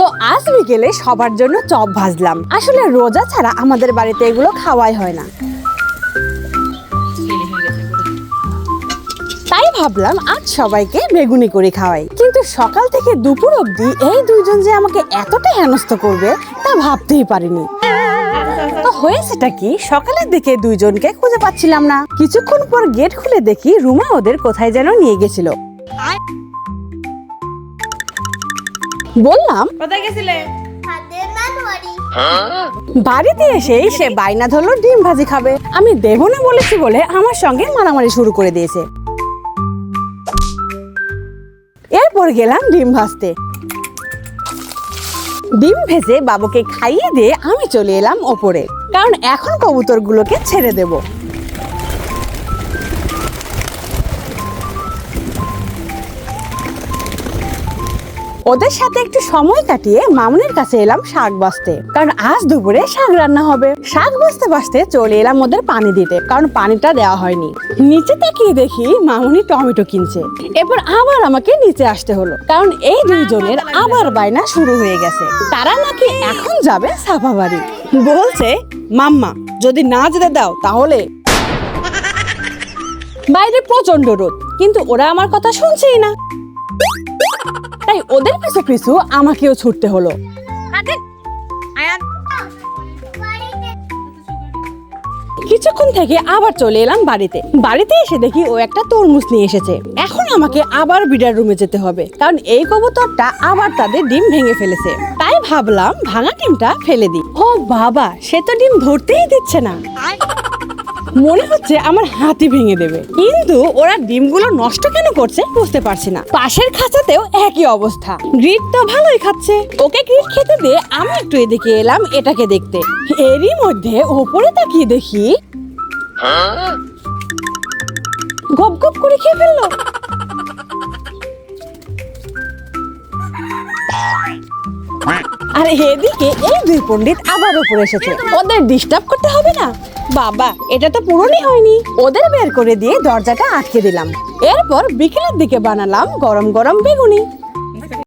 তো আজ বিকেলে সবার জন্য চপ ভাজলাম। আসলে রোজা ছাড়া আমাদের বাড়িতে এগুলো খাওয়াই হয় না। তাই ভাবলাম আজ সবাইকে বেগুনি করে খাওয়াই। কিন্তু সকাল থেকে দুপুর অবধি এই দুইজন যে আমাকে এতটা হেনস্থ করবে, তা ভাবতেই পারিনি। তো হয়েছেটা কি, সকালের দিকে দুইজনকে খুঁজে পাচ্ছিলাম না। কিছুক্ষণ পর গেট খুলে দেখি রুমা ওদের কোথায় যেন নিয়ে গেছিল। বললাম কোথায় গেছিলে? বাড়িতে এসেই সে বাইনা ধরলো ডিম ভাজি খাবে। আমি দেবো না বলেছি বলে আমার সঙ্গে মারামারি শুরু করে দিয়েছে। এরপর গেলাম ডিম ভাজতে। ডিম ভেজে বাবুকে খাইয়ে দিয়ে আমি চলে এলাম ওপরে কারণ এখন কবুতরগুলোকে ছেড়ে দেব। ওদের সাথে একটু সময় কাটিয়ে মামুনের কাছে এলাম শাক বাছতে কারণ আজ দুপুরে শাক রান্না হবে। শাক বাছতে বাছতে চলে এলাম ওদের পানি দিতে, কারণ পানিটা দেওয়া হয়নি। নিচে তাকিয়ে দেখি মামুনি টমেটো কিনছে। এরপর আবার আমাকে নিচে আসতে হলো, কারণ এই দুইজনের আবার বায়না শুরু হয়ে গেছে। তারা নাকি এখন যাবে সাফা বাড়ি। বলছে, মাম্মা, যদি না যেতে দাও তাহলে বাইরে প্রচণ্ড রোদ, কিন্তু ওরা আমার কথা শুনছেই না। তাই ওদের পিছু পিছু আমাকেও ছুটতে হলো। কিছুক্ষণ থেকে আবার চলে এলাম বাড়িতে। বাড়িতে এসে দেখি ও একটা তরমুজ নিয়ে এসেছে। এখন আমাকে আবার বিড়ার রুমে যেতে হবে কারণ এই কবুতরটা আবার তাদের ডিম ভেঙে ফেলেছে। তাই ভাবলাম ভাঙা ডিমটা ফেলে দিই। ও বাবা সে তো ডিম ধরতেই দিচ্ছে না। মনে হচ্ছে আমার হাতি ভেঙে দেবে। কিন্তু ওরা ডিমগুলো নষ্ট কেন করছে বুঝতে পারছি না। পাশের খাঁচাতেও একই অবস্থা। গ্রিট তো ভালোই খাচ্ছে। ওকে গ্রিট খেতে দিয়ে আমি একটু এদিকে এলাম, এটাকে দেখতে। এরই মধ্যে ওপরে তাকিয়ে দেখি গপ গপ করে খেয়ে ফেলল। আর এদিকে এই দুই পণ্ডিত আবার উপরে এসেছে। ওদের ডিস্টার্ব করতে হবে না। বাবা, এটা তো পুরনই হয়নি। ওদের বের করে দিয়ে দরজাটা আটকে দিলাম। এরপর বিকেলের দিকে বানালাম গরম গরম বেগুনি।